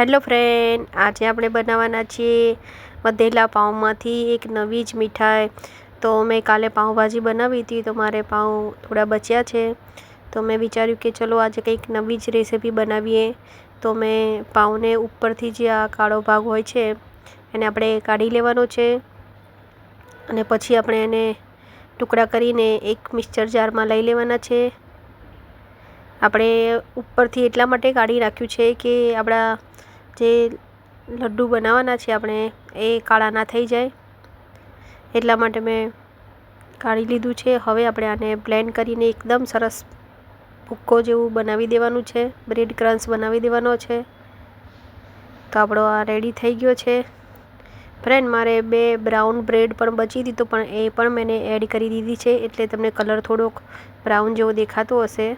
Hello friend આજે આપણે બનાવવાના છીએ વધેલા પાઉંમાંથી એક નવી જ મીઠાઈ. તો મેં કાલે પાઉંભાજી બનાવી હતી, તો મારે પાઉં થોડા બચ્યા છે. તો મેં વિચાર્યું કે ચલો આજે કંઈક નવી જ રેસીપી બનાવીએ. તો મેં પાઉંને ઉપરથી જે આ કાળો ભાગ હોય છે, એને આપણે કાઢી લેવાનો છે. અને પછી આપણે એને ટુકડા કરીને એક મિક્સચર જારમાં લઈ લેવાના છે. આપણે ઉપરથી એટલા માટે કાઢી નાખ્યું છે કે આપણા જે લડ્ડુ બનાવવાના છે આપણે, એ કાળા ના થઈ જાય. એટલા માટે મેં કાઢી લીધું છે. હવે આપણે આને બ્લેન્ડ કરીને એકદમ સરસ ભૂક્કો જેવું બનાવી દેવાનું છે. બ્રેડ ક્રન્સ બનાવી દેવાનો છે. તો આપણો આ રેડી થઈ ગયો છે. ફ્રેન્ડ મારે બે બ્રાઉન બ્રેડ પણ બચી હતી પણ એ પણ મેં એડ કરી દીધી છે. એટલે તમને કલર થોડોક બ્રાઉન જેવો દેખાતો હશે.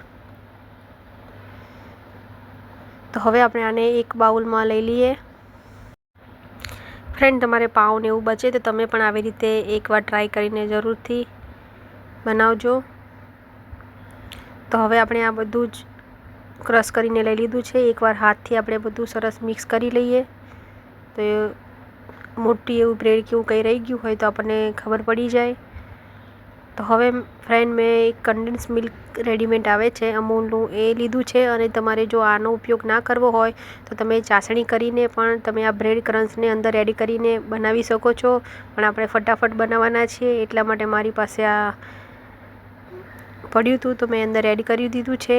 તો હવે આપણે આને એક બાઉલમાં લઈ લઈએ. ફ્રેન્ડ તમારે પાઉં એવું બચે તો તમે પણ આવી રીતે એકવાર ટ્રાય કરીને જરૂરથી બનાવજો. તો હવે આપણે આ બધું જ ક્રશ કરીને લઈ લીધું છે. એકવાર હાથથી આપણે બધું સરસ મિક્સ કરી લઈએ. તો મોટી એવું બ્રેડ કેવું કંઈ રહી ગયું હોય તો આપણને ખબર પડી જાય. તો હવે ફ્રેન્ડ મેં એક કન્ડેન્સ મિલ્ક રેડીમેડ આવે છે. અમૂલનું એ લીધું છે અને તમારે જો આનો ઉપયોગ ના કરવો હોય, તો તમે ચાસણી કરીને પણ તમે આ બ્રેડ ક્રન્ચને અંદર એડ કરીને બનાવી શકો છો. પણ આપણે ફટાફટ બનાવવાના છીએ, એટલા માટે મારી પાસે આ પડ્યું હતું, તો મેં અંદર એડ કરી દીધું છે.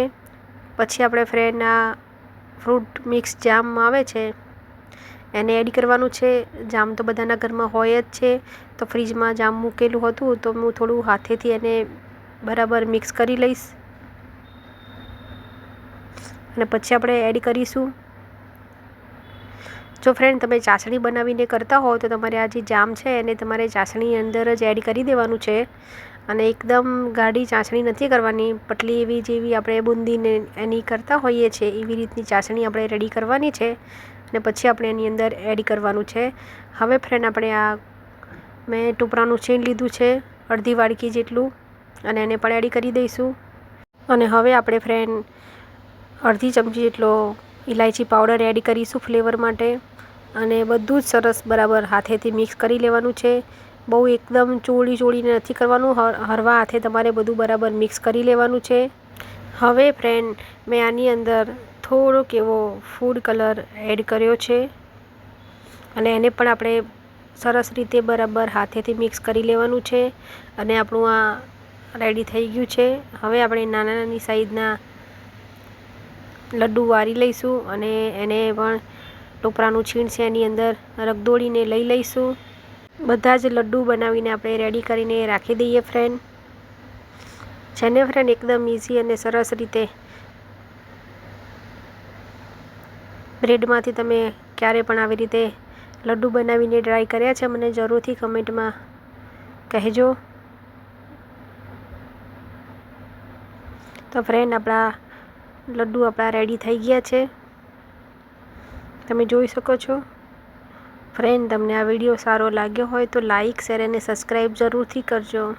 પછી આપણે ફ્રેન્ડ આ ફ્રૂટ મિક્સ જામ આવે છે એને એડ કરવાનું છે. જામ તો બધાના ઘરમાં હોય જ છે. તો ફ્રીજમાં જામ મૂકેલું હતું તો હું થોડું હાથેથી એને બરાબર મિક્સ કરી લઈશ. અને પછી આપણે એડ કરીશું. જો ફ્રેન્ડ તમે ચાસણી બનાવીને કરતા હો તો તમારે આ જે જામ છે એને તમારે ચાસણી અંદર જ એડ કરી દેવાનું છે. અને એકદમ ગાઢી ચાસણી નથી કરવાની. પટલી એવી જેવી આપણે બુંદીને એની કરતા હોઈએ છીએ એવી રીતની ચાસણી આપણે રેડી કરવાની છે. ને પછી આપણે એની અંદર એડ કરવાનું છે. હવે ફ્રેન્ડ આપણે આ મેં ટોપરાનું ચેન લીધું છે, અડધી વાડકી જેટલું, અને એને પણ એડ કરી દઈશું. અને હવે આપણે ફ્રેન્ડ અડધી ચમચી જેટલો ઇલાયચી પાવડર એડ કરીશું ફ્લેવર માટે. અને બધું જ સરસ બરાબર હાથેથી મિક્સ કરી લેવાનું છે. બહુ એકદમ ચોળી ચોળીને નથી કરવાનું હરવા હાથે તમારે બધું બરાબર મિક્સ કરી લેવાનું છે. હવે ફ્રેન્ડ મેં આની અંદર થોડોક એવો ફૂડ કલર એડ કર્યો છે. અને એને પણ આપણે સરસ રીતે બરાબર હાથેથી મિક્સ કરી લેવાનું છે. અને આપણું આ રેડી થઈ ગયું છે. હવે આપણે નાના નાની સાઈઝના લડ્ડુ વારી લઈશું અને એને પણ ટોપરાનું છીણ છે એની અંદર રગદોળીને લઈ લઈશું. બધા જ લડ્ડુ બનાવીને આપણે રેડી કરીને રાખી દઈએ ફ્રેન્ડ છે ને ફ્રેન્ડ એકદમ ઇઝી અને સરસ રીતે બ્રેડમાંથી તમે ક્યારે પણ આવી રીતે લડ્ડુ બનાવીને ટ્રાય કર્યા છે, મને જરૂરથી કમેન્ટમાં કહેજો. તો ફ્રેન્ડ આપણા લડ્ડુ આપણા રેડી થઈ ગયા છે. તમે જોઈ શકો છો. ફ્રેન્ડ તમને આ વીડિયો સારો લાગ્યો હોય તો લાઈક શેર અને સબસ્ક્રાઈબ જરૂરથી કરજો.